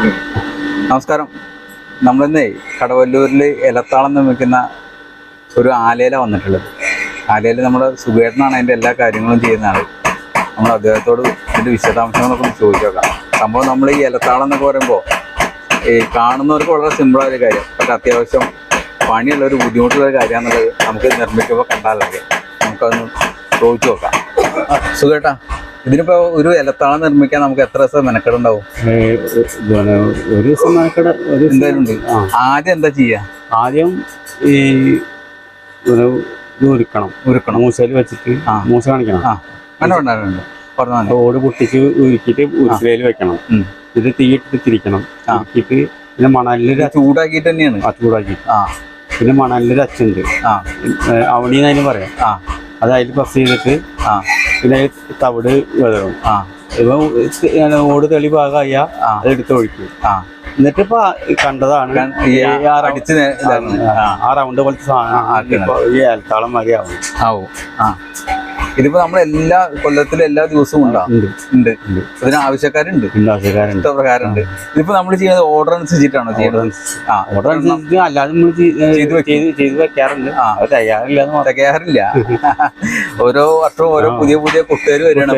നമസ്കാരം. നമ്മളിന്നേ കടവല്ലൂരിൽ ഇലത്താളം നിർമ്മിക്കുന്ന ഒരു ആലയില വന്നിട്ടുള്ളത്. ആലയിൽ നമ്മുടെ സുഖേട്ടനാണ് അതിന്റെ എല്ലാ കാര്യങ്ങളും ചെയ്യുന്ന ആൾ നമ്മൾ അദ്ദേഹത്തോട് ഇതിന്റെ വിശദാംശങ്ങളൊക്കെ ഒന്ന് ചോദിച്ചു നോക്കാം സംഭവം നമ്മൾ ഈ ഇലത്താളം എന്നൊക്കെ പറയുമ്പോൾ ഈ കാണുന്നവർക്ക് വളരെ സിമ്പിളായ ഒരു കാര്യം. പക്ഷെ അത്യാവശ്യം പണിയുള്ള ഒരു ബുദ്ധിമുട്ടുള്ള ഒരു കാര്യമാണെന്നുള്ളത് നമുക്ക് നിർമ്മിക്കുമ്പോൾ കണ്ടാലൊക്കെ നമുക്കതൊന്ന് ചോദിച്ചു നോക്കാം. സുഖേട്ടാ ഇതിനിപ്പോൾ ഒരു ഇലത്താളം നിർമ്മിക്കാൻ നമുക്ക് എത്ര ദിവസം മെനക്കെടുണ്ടാവും? ഒരു ദിവസം മെനക്കെട ഒരു എന്തായാലും ഉണ്ട്. ആദ്യം എന്താ ചെയ്യാ? ആദ്യം ഈ ഒരു ഇത് ഉരുക്കണം ഉരുക്കണം മൂസയിൽ വെച്ചിട്ട്. മൂസ കാണിക്കണം. ഓട് പൊട്ടിച്ച് ഉരുക്കിയിട്ട് ഉരുക്കലയിൽ വെക്കണം. ഇത് തീയിട്ട് തിരിക്കണം. ഉരുക്കിയിട്ട് പിന്നെ മണലിലൊരു ചൂടാക്കിയിട്ട് തന്നെയാണ്. ആ ചൂടാക്കി പിന്നെ മണലിലൊരു അച്ചുണ്ട്. ഉണ്ട് അവണി അതിന് പറയാം. അത് അതിൽ പ്രസ് ചെയ്തിട്ട് പിന്നെ തവിട് വിതറും ആ. ഇപ്പൊ ഓട് തെളി ഭാഗമായ. അതെടുത്ത് ഒഴിക്കും. ആ. എന്നിട്ട് ഇപ്പൊ കണ്ടതാണ് ആ അടിച്ച് റൗണ്ട് പോലത്തെ സാധനം. ഈ ഏലത്താളം മതിയാവും ആവും. ആ. ഇതിപ്പോ നമ്മൾ എല്ലാ കൊല്ലത്തിലും എല്ലാ ദിവസവും ഉണ്ട്. ഇതിന് ആവശ്യക്കാരുണ്ട്. ഇഷ്ടപ്രകാരുണ്ട് ഇഷ്ടപ്രകാരമുണ്ട്. ഇതിപ്പോ നമ്മൾ ചെയ്യുന്നത് ഓർഡർ അനുസരിച്ചിട്ടാണോ ചെയ്യുന്നത്? ഓർഡർ അനുസരിച്ച്. അല്ലാതെ നമ്മൾ ചെയ്ത് വെക്കാറുണ്ട്. തയ്യാറില്ല തികയാറില്ല ഓരോ വർഷവും ഓരോ പുതിയ പുതിയ കുട്ടികൾ വരികയാണ്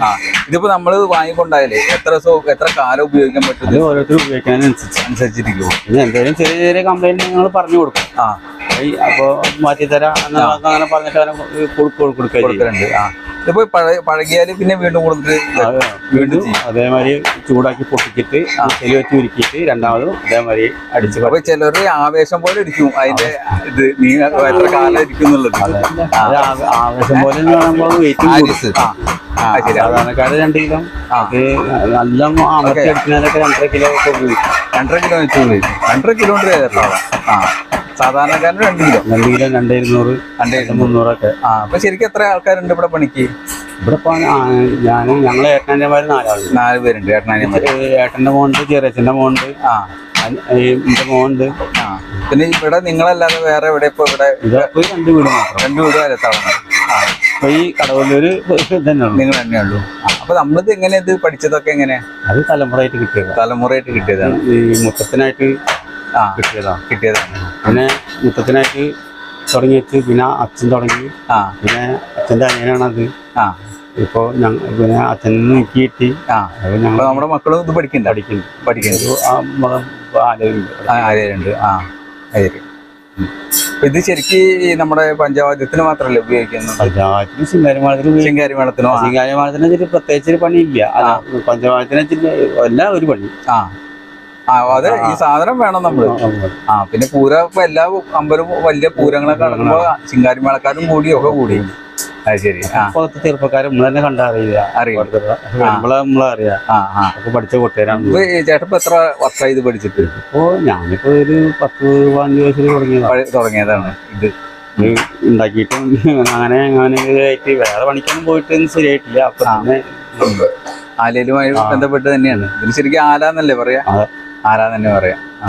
ആ. ഇതിപ്പോ നമ്മൾ വാങ്ങിക്കൊണ്ടായാലേ എത്ര ദിവസം എത്ര കാലം ഉപയോഗിക്കാൻ പറ്റും? ഓരോരുത്തർ ഉപയോഗിക്കാൻ അനുസരിച്ചിരിക്കും എന്തെങ്കിലും ചെറിയ ചെറിയ കംപ്ലൈന്റ് നിങ്ങൾ പറഞ്ഞു കൊടുക്കും. ആ. ഈ അപ്പോ മാറ്റിത്തരാം എന്ന് അങ്ങനെ പറഞ്ഞിട്ട് അങ്ങനെ കൊടുക്കലുണ്ട്. ആ. ഇതിപ്പോ പഴ- പഴകിയാൽ പിന്നെ വീണ്ടും കൊടുത്തിട്ട് വീണ്ടും അതേമാതിരി ചൂടാക്കി പൊട്ടിച്ചിട്ട് ചെലി വെച്ച് ഉരുക്കിയിട്ട് രണ്ടാമതും അതേമാതിരി അടിച്ചു അപ്പൊ ചിലർ ആവേശം പോലെ ഇരിക്കും അതിന്റെ ഇത്. നീ എത്ര കാലം ഇരിക്കും എന്നുള്ളത് അത് ആ- ആവേശം പോലെ വെയിറ്റ് സാധാരണക്കാര് രണ്ട് കിലോ. നല്ല അമർത്തി രണ്ടര കിലോ ഒക്കെ ഉപയോഗിക്കും. രണ്ടര കിലോ വെച്ച് ഉപയോഗിക്കും. രണ്ടര കിലോമീറ്റർ ആ. സാധാരണക്കാരന് രണ്ട് കിലോ. രണ്ട് കിലോ രണ്ട് ഇരുന്നൂറ് രണ്ടേ മുന്നൂറൊക്കെ. ആ അപ്പൊ ശരിക്കും എത്ര ആൾക്കാരുണ്ട് ഇവിടെ പണിക്ക്? ഇവിടെ ഞാൻ ഞങ്ങളെ ഏട്ടന്റെ നാലാളുണ്ട് നാല് പേരുണ്ട് ഏട്ടനാനിയന്മാര്. ഏട്ടന്റെ മോണ്ട് ചെറിയച്ഛന്റെ മോണ്ട് ആ. എന്റെ മോണ്ട് ആ. പിന്നെ ഇവിടെ നിങ്ങളല്ലാതെ വേറെ എവിടെ ഇപ്പൊ ഇവിടെ? രണ്ട് വീട് മാത്രം. രണ്ട് വീട് വരെ ആ അപ്പൊ ഈ കടവല്ലൂര് തന്നെ നിങ്ങൾ തന്നെ ഉള്ളൂ ആ, അപ്പൊ നമ്മളിത് എങ്ങനെ ഇത് പഠിച്ചതൊക്കെ എങ്ങനെ? അത് തലമുറയായിട്ട് കിട്ടിയതാണ് തലമുറയായിട്ട് കിട്ടിയതാണ്. ഈ മുത്തത്തിനായിട്ട് ആ കിട്ടിയതാണ് കിട്ടിയതാണ്. പിന്നെ മുത്തത്തിനായിട്ട് തുടങ്ങി വെച്ച് പിന്നെ അച്ഛൻ തുടങ്ങി. ആ. പിന്നെ അച്ഛന്റെ അനിയനാണത്. ആ. ഇപ്പോ പിന്നെ അച്ഛൻ നീക്കി കിട്ടി ആ അപ്പോൾ ഞങ്ങൾ നമ്മുടെ മക്കളും ഇത് പഠിക്കണ്ട? പഠിക്കുന്നു പഠിക്കുന്നത് ആലുണ്ട് ആ മകം ആലോചിക്കും ആ ആര്യരുണ്ട് ഇത് ശരിക്ക് നമ്മുടെ പഞ്ചവാദ്യത്തിന് മാത്രമല്ല ഉപയോഗിക്കുന്നത്? പഞ്ചായത്തിന് ശിങ്കാരിമാളത്തിന് ശിങ്കാരിമാളത്തിന്? പ്രത്യേകിച്ച് ഒരു പണിയില്ല. അല്ല പഞ്ചവാദ്യത്തിനെല്ലാം എല്ലാം ഒരു പണി. ആ. ആ അതെ ഈ സാധനം വേണം നമ്മൾ. ആ പിന്നെ പൂര എല്ലാ അമ്പലവും വലിയ പൂരങ്ങളൊക്കെ നടക്കുമ്പോ ശിങ്കാരി മേളക്കാരും കൂടി ഒക്കെ കൂടി. അത് ശരി. ഇപ്പോഴത്തെ ചെറുപ്പക്കാരെ നമ്മൾ തന്നെ കണ്ടറിയില്ല അറിയും. നമ്മളെ ആ ആ. ഒക്കെ പഠിച്ച കുട്ടികളാണ്. ചേട്ടപ്പോ എത്ര വർഷമായി ഇത് പഠിച്ചിട്ട്? ഇപ്പോ ഞാനിപ്പോ ഒരു പത്ത് പതിനഞ്ച് വയസ്സിൽ തുടങ്ങിയതാണ് തുടങ്ങിയതാണ് ഇത്. ഉണ്ടാക്കിയിട്ടും അങ്ങനെ അങ്ങനെ ആയിട്ട് വേറെ പണിക്കൊന്നും പോയിട്ടൊന്നും ശരിയായിട്ടില്ല. അപ്പൊ തന്നെ ആലയിലുമായി ബന്ധപ്പെട്ട് തന്നെയാണ്. ഇതിന് ശരിക്കും ആലാന്നല്ലേ പറയാ. പറയാ തന്നെ പറയാം. ആ.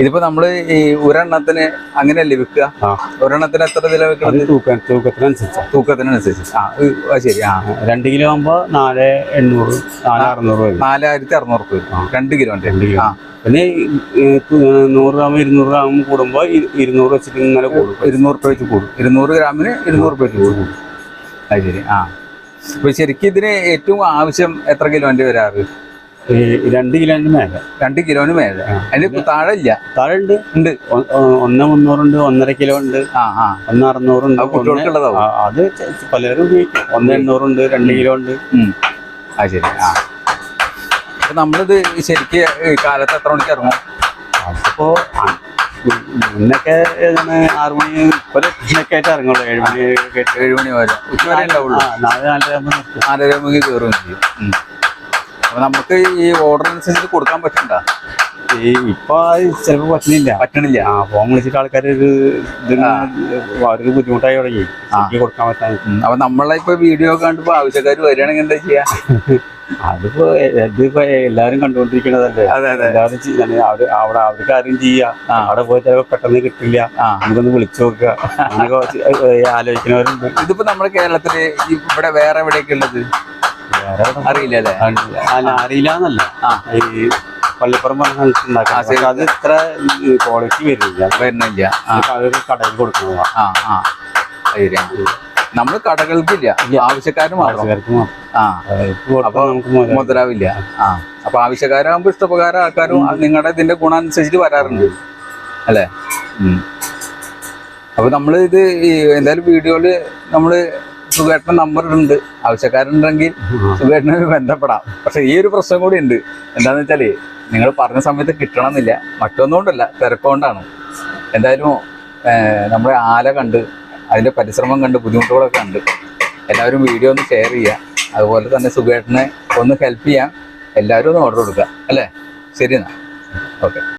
ഇതിപ്പോ നമ്മൾ ഈ ഒരെണ്ണത്തിന് അങ്ങനെയല്ലേ വിൽക്കുക? ഒരെണ്ണത്തിന് എത്ര വില വെക്കണം വെക്കുന്നത് തൂക്കത്തിനനുസരിച്ച്. ആ ആ, ശരി. ആ. രണ്ട് കിലോ ആകുമ്പോ നാല് എണ്ണൂറ് നാല് അറുന്നൂറ് വരും. നാലായിരത്തി അറുന്നൂറ് രൂപ. രണ്ട് കിലോ ആ. പിന്നെ നൂറ് ഗ്രാം ഇരുന്നൂറ് ഗ്രാം കൂടുമ്പോ ഇ- ഇരുന്നൂറ് വെച്ചിട്ട് ഇങ്ങനെ കൂടും. ഇരുന്നൂറ് രൂപ വെച്ച് കൂടും. ഇരുന്നൂറ് ഗ്രാമിന് ഇരുന്നൂറ് രൂപ വെച്ച് കൂടും. അത് ശരി. ആ. അപ്പൊ ശരിക്കും ഇതിന് ഏറ്റവും ആവശ്യം എത്ര കിലോന്റെ വരാറ് ഈ രണ്ട് കിലോന് മേലെ. രണ്ട് കിലോന് മേലെ. അതിന് താഴെ ഇല്ല താഴെ ഉണ്ട്. ഉണ്ട് ഒന്ന് മുന്നൂറുണ്ട് ഒന്നര കിലോ ഉണ്ട്. ആ ആ. ഒന്ന് അറുന്നൂറുണ്ട് അത് കുട്ടികൾക്കുള്ളതാവും. അത് പലരും ഉപയോഗിക്കും. ഒന്ന് എണ്ണൂറുണ്ട് രണ്ട് കിലോ ഉണ്ട്. ആ ശരി. ആ. അപ്പൊ നമ്മളിത് ശരിക്ക് കാലത്ത് എത്ര മണിക്ക് ഇറങ്ങും? അപ്പോ മുന്നൊക്കെ ആറ് മണി ഒരു എട്ടൊക്കെ ആയിട്ട് ഇറങ്ങുള്ളൂ. ഏഴ് മണി ഏഴ് മണി. വരെ. ഉച്ചവരെ ഉണ്ടാവുള്ളൂ. നാല് നാലര ആകുമ്പോൾ നാലര ആകുമ്പോൾ കയറുകയും ചെയ്യും. നമുക്ക് ഈ ഓർഡർ അനുസരിച്ച് കൊടുക്കാൻ പറ്റണ്ട? ഈ ഇപ്പൊ ചിലപ്പോ പറ്റണില്ല. പറ്റണില്ല. ആ ഫോൺ വിളിച്ചിട്ട് ആൾക്കാർ ഒരു അവർക്ക് ബുദ്ധിമുട്ടായി തുടങ്ങി. കൊടുക്കാൻ പറ്റാൻ. അപ്പൊ നമ്മളെ ഇപ്പൊ വീഡിയോ കണ്ടിപ്പോ ആവശ്യക്കാർ വരികയാണെങ്കിൽ എന്താ ചെയ്യാ? അതിപ്പോ ഇതിപ്പോ എല്ലാരും കണ്ടുകൊണ്ടിരിക്കണതല്ലേ? അതെ അതെ. എല്ലാവരും അവിടെ അവിടെ അവർക്ക് ആരും ചെയ്യാ. അവിടെ പോയി ചിലപ്പോ പെട്ടെന്ന് കിട്ടില്ല. നമുക്കൊന്ന് വിളിച്ചു നോക്കുക. അങ്ങനെയൊക്കെ ആലോചിക്കുന്നവരുണ്ട് ഇതിപ്പോ നമ്മുടെ കേരളത്തിൽ ഇവിടെ വേറെ എവിടെയൊക്കെ ഉള്ളത്? അറിയില്ല അല്ലേ അല്ല അറിയില്ല എന്നല്ല ഈ പള്ളിപ്പുറം പറഞ്ഞ അത് ഇത്ര ക്വാളിറ്റി വരുന്നില്ല. വരുന്നില്ല. കടയിൽ കൊടുക്കുന്നതാണ് ആ ആ. ശരിയാ നമ്മൾ കടകൾക്കില്ല. ആവശ്യക്കാരന് മാത്രം. അപ്പൊ നമുക്ക് മുതലാവും. മുതലാവില്ല ആ. അപ്പൊ ആവശ്യക്കാരാകുമ്പോ ഇഷ്ടപ്രകാരം ആൾക്കാരും നിങ്ങളുടെ ഇതിന്റെ ഗുണം അനുസരിച്ചിട്ട് വരാറുണ്ട്. അല്ലേ. അപ്പൊ നമ്മൾ ഇത് ഈ എന്തായാലും വീഡിയോയിൽ നമ്മൾ സുഖേട്ടൻ നമ്പർ ഉണ്ട് ആവശ്യക്കാരുണ്ടെങ്കിൽ സുഖേട്ടനെ ബന്ധപ്പെടാം. പക്ഷെ ഈ ഒരു പ്രശ്നം കൂടി ഉണ്ട്. എന്താന്ന് വെച്ചാൽ നിങ്ങൾ പറഞ്ഞ സമയത്ത് കിട്ടണമെന്നില്ല. മറ്റൊന്നുകൊണ്ടല്ല തിരക്കുകൊണ്ടാണ് എന്തായാലും നമ്മുടെ ആല കണ്ട് അതിന്റെ പരിശ്രമം കണ്ട് ബുദ്ധിമുട്ടുകളൊക്കെ കണ്ട് എല്ലാവരും വീഡിയോ ഒന്ന് ഷെയർ ചെയ്യുക. അതുപോലെ തന്നെ സുഖേട്ടനെ ഒന്ന് ഹെൽപ്പ് ചെയ്യാം. എല്ലാവരും ഒന്ന് ഓർഡർ കൊടുക്കുക. അല്ലേ? ശരി എന്നാ. ഓക്കെ